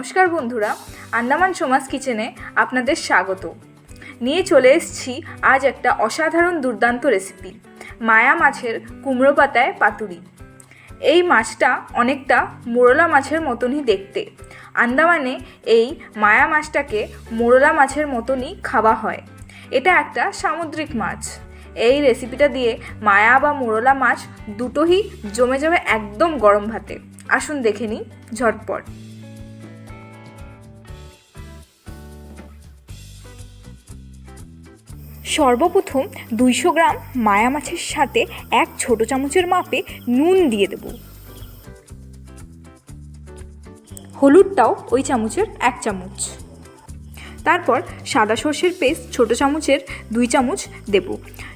নমস্কার বন্ধুরা, আন্দামান সমাজ কিচেনে আপনাদের স্বাগত। নিয়ে চলে এসেছি আজ একটা অসাধারণ দুর্দান্ত রেসিপি মায়া মাছের কুমড়ো পাতায় পাতুরি। এই মাছটা অনেকটা মোরলা মাছের মতনই দেখতে। আন্দামানে এই মায়া মাছটাকে মোরলা মাছের মতনই খাওয়া হয়। এটা একটা সামুদ্রিক মাছ। এই রেসিপিটা দিয়ে মায়া বা মোরলা মাছ দুটোই জমে যাবে একদম গরম ভাতে। আসুন দেখে নিই ঝটপট। সর্বপ্রথম দুইশো গ্রাম মায়া মাছের সাথে এক ছোট চামচের মাপে নুন দিয়ে দেব। হলুদটাও ওই চামচের এক চামচ। তারপর সাদা সর্ষের পেস্ট ছোট চামচের দুই চামচ দেব।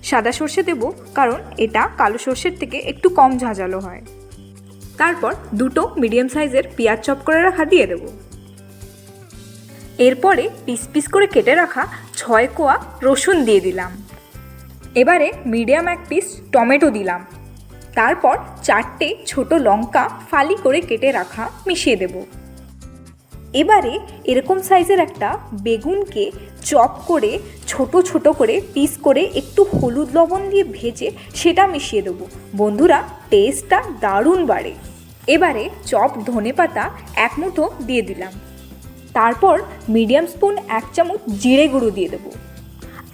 সাদা সর্ষে দেব কারণ এটা কালো সর্ষের থেকে একটু কম ঝাঁঝালো হয়। তারপর দুটো মিডিয়াম সাইজের পেঁয়াজ চপ করে রাখা দিয়ে দেবো। এরপরে পিস পিস করে কেটে রাখা ছয় কোয়া রসুন দিয়ে দিলাম। এবারে মিডিয়াম এক পিস টমেটো দিলাম। তারপর চারটে ছোট লঙ্কা ফালি করে কেটে রাখা মিশিয়ে দেব। এবারে এরকম সাইজের একটা বেগুনকে চপ করে ছোট ছোট করে পিস করে একটু হলুদ লবণ দিয়ে ভেজে সেটা মিশিয়ে দেবো। বন্ধুরা টেস্টটা দারুণ বাড়ে। এবারে চপ ধনে পাতা এক মুঠো দিয়ে দিলাম। তারপর মিডিয়াম স্পুন এক চামচ জিরে গুঁড়ো দিয়ে দেবো।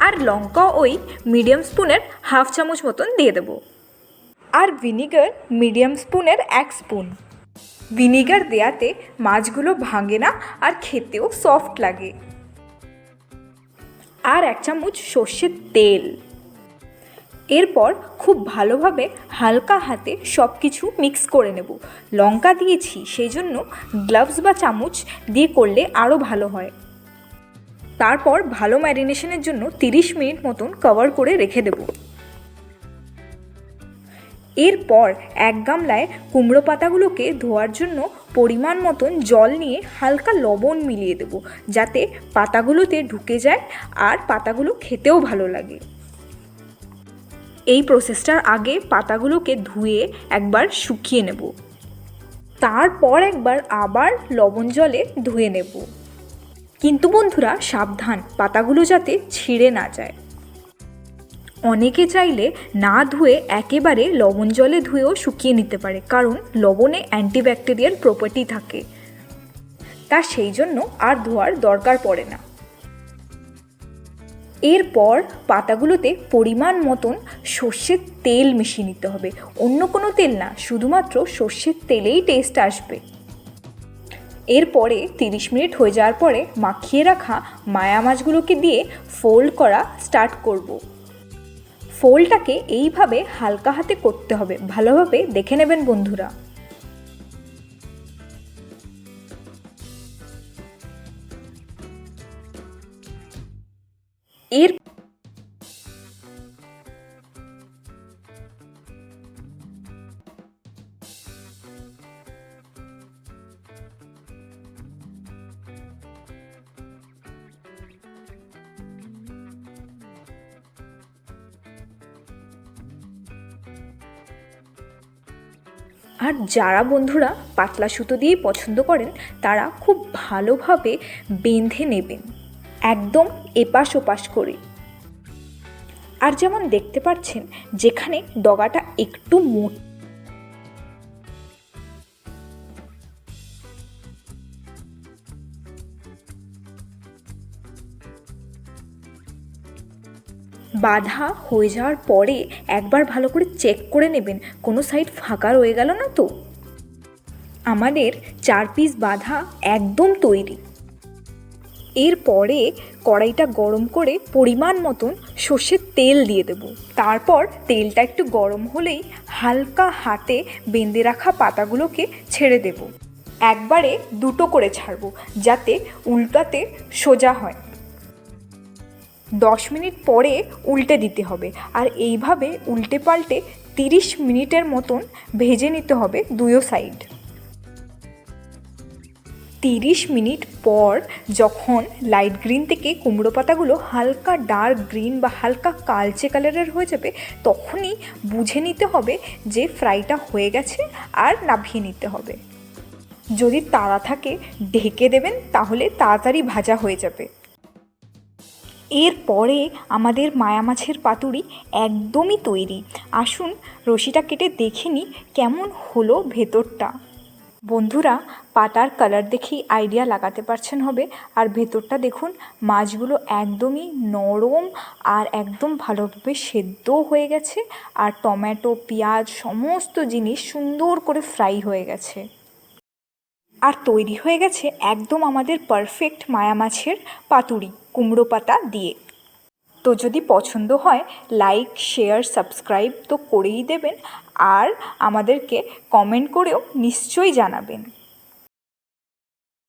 আর লঙ্কা ওই মিডিয়াম স্পুনের হাফ চামচ মতন দিয়ে দেবো। আর ভিনিগার মিডিয়াম স্পুনের এক স্পুন। ভিনিগার দেয়াতে মাছগুলো ভাঙে না আর খেতেও সফট লাগে। আর এক চামচ সর্ষের তেল। এরপর খুব ভালোভাবে হালকা হাতে সব কিছু মিক্স করে নেব। লঙ্কা দিয়েছি সেই জন্য গ্লাভস বা চামচ দিয়ে করলে আরও ভালো হয়। তারপর ভালো ম্যারিনেশনের জন্য 30 মিনিট মতন কভার করে রেখে দেব। এরপর এক গামলায় কুমড়ো পাতাগুলোকে ধোয়ার জন্য পরিমাণ মতন জল নিয়ে হালকা লবণ মিলিয়ে দেব, যাতে পাতাগুলোতে ঢুকে যায় আর পাতাগুলো খেতেও ভালো লাগে। এই প্রসেসটার আগে পাতাগুলোকে ধুয়ে একবার শুকিয়ে নেব। তারপর একবার আবার লবণ জলে ধুয়ে নেব। কিন্তু বন্ধুরা, সাবধান, পাতাগুলো যাতে ছিঁড়ে না যায়। অনেকে চাইলে না ধুয়ে একেবারে লবণ জলে ধুয়েও শুকিয়ে নিতে পারে, কারণ লবণে অ্যান্টিব্যাকটেরিয়াল প্রপার্টি থাকে। তা সেই জন্য আর ধোয়ার দরকার পড়ে না। এরপর পাতাগুলোতে পরিমাণ মতন সর্ষের তেল মিশিয়ে নিতে হবে। অন্য কোনো তেল না, শুধুমাত্র সর্ষের তেলেই টেস্ট আসবে। এরপরে তিরিশ মিনিট হয়ে যাওয়ার পরে মাখিয়ে রাখা মায়া মাছগুলোকে দিয়ে ফোল্ড করা স্টার্ট করব। ফোল্ডটাকে এইভাবে হালকা হাতে করতে হবে। ভালোভাবে দেখে নেবেন বন্ধুরা। এর আর যারা বন্ধুরা পাতলা সুতো দিয়েই পছন্দ করেন তারা খুব ভালোভাবে বেঁধে নেবেন। একদম এপাশ ওপাশ করে। আর যেমন দেখতে পাচ্ছেন, যেখানে ডগাটা একটু মোট বাধা হয়ে যাওয়ার পরে একবার ভালো করে চেক করে নেবেন, কোনো সাইড ফাঁকা রয়ে গেল না তো? আমাদের চার পিস বাধা একদম তৈরি। এরপরে কড়াইটা গরম করে পরিমাণ মতন সর্ষের তেল দিয়ে দেব। তারপর তেলটা একটু গরম হলেই হালকা হাতে বেঁধে রাখা পাতাগুলোকে ছেড়ে দেব। একবারে দুটো করে ছাড়বো যাতে উল্টাতে সোজা হয়। দশ মিনিট পরে উল্টে দিতে হবে আর এইভাবে উল্টে পাল্টে তিরিশ মিনিটের মতন ভেজে নিতে হবে দুয়ো সাইড। তিরিশ মিনিট পর যখন লাইট গ্রিন থেকে কুমড়ো পাতাগুলো হালকা ডার্ক গ্রিন বা হালকা কালচে কালারের হয়ে যাবে, তখনই বুঝে নিতে হবে যে ফ্রাইটা হয়ে গেছে আর নাভিয়ে নিতে হবে। যদি তাড়া থাকে, ঢেকে দেবেন, তাহলে তাড়াতাড়ি ভাজা হয়ে যাবে। এরপরে আমাদের মায়া মাছের পাতুরি একদমই তৈরি। আসুন রশিটা কেটে দেখে নিই কেমন হলো ভেতরটা। বন্ধুরা পাতার কালার দেখেই আইডিয়া লাগাতে পারছেন হবে। আর ভেতরটা দেখুন, মাছগুলো একদমই নরম আর একদম ভালোভাবে সেদ্ধও হয়ে গেছে। আর টমেটো, পেঁয়াজ, সমস্ত জিনিস সুন্দর করে ফ্রাই হয়ে গেছে। আর তৈরি হয়ে গেছে একদম আমাদের পারফেক্ট মায়া মাছের পাতুরি, কুমড়ো পাতা দিয়ে। তো যদি পছন্দ হয় লাইক শেয়ার সাবস্ক্রাইব তো করেই দেবেন। আর আমাদেরকে কমেন্ট করেও নিশ্চয়ই জানাবেন।